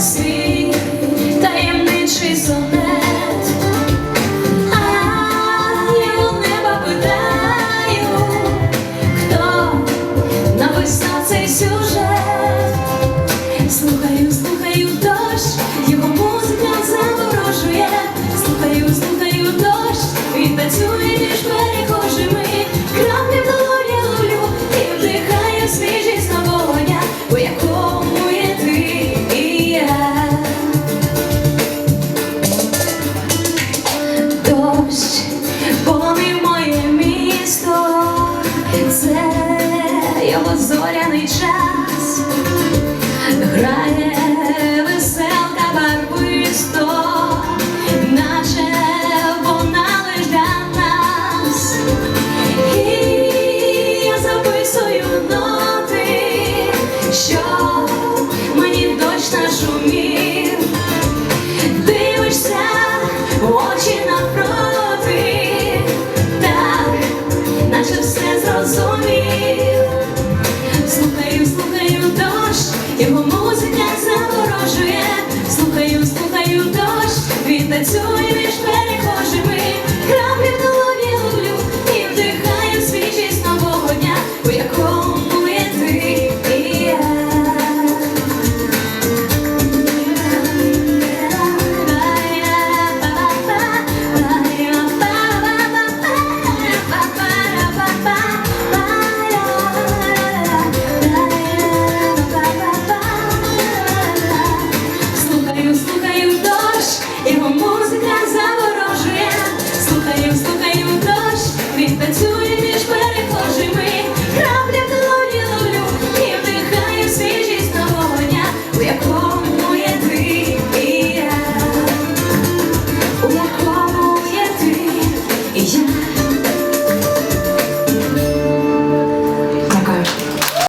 свій таємничий сонет, а неба питаю, хто написав цей сюжет, слухаю, слухаю дощ, його музика заворожує, слухаю, слухаю дощ, він працює між перехожими, краплі в долоні ловлю і вдихаю свіжі. зоряний час. Танцює